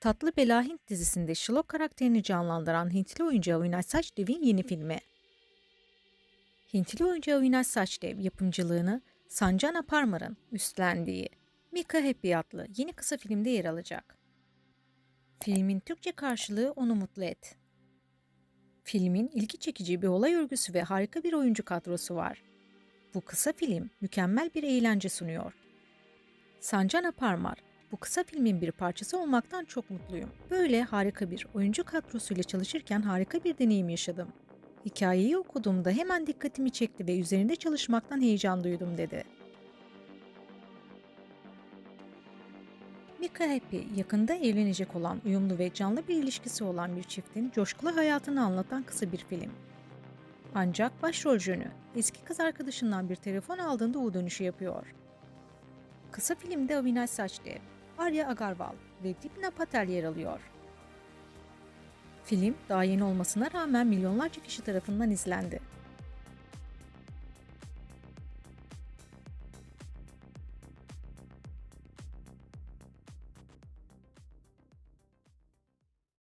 Tatlı Bela Hint dizisinde Sherlock karakterini canlandıran Hintli oyuncu Avinash Sachdev'in yeni filmi. Hintli oyuncu Avinash Sachdev yapımcılığını Sanjana Parmar'ın üstlendiği Mika Happy adlı yeni kısa filmde yer alacak. Filmin Türkçe karşılığı Onu Mutlu Et. Filmin ilgi çekici bir olay örgüsü ve harika bir oyuncu kadrosu var. Bu kısa film mükemmel bir eğlence sunuyor. Sanjana Parmar, bu kısa filmin bir parçası olmaktan çok mutluyum. Böyle harika bir oyuncu kadrosuyla çalışırken harika bir deneyim yaşadım. Hikayeyi okuduğumda hemen dikkatimi çekti ve üzerinde çalışmaktan heyecan duydum dedi. Mika Happy, yakında evlenecek olan uyumlu ve canlı bir ilişkisi olan bir çiftin coşkulu hayatını anlatan kısa bir film. Ancak başrol Jönü, eski kız arkadaşından bir telefon aldığında U dönüşü yapıyor. Kısa filmde Avinash Sachdev, Arya Agarwal ve Dipna Patel yer alıyor. Film daha yeni olmasına rağmen milyonlarca kişi tarafından izlendi.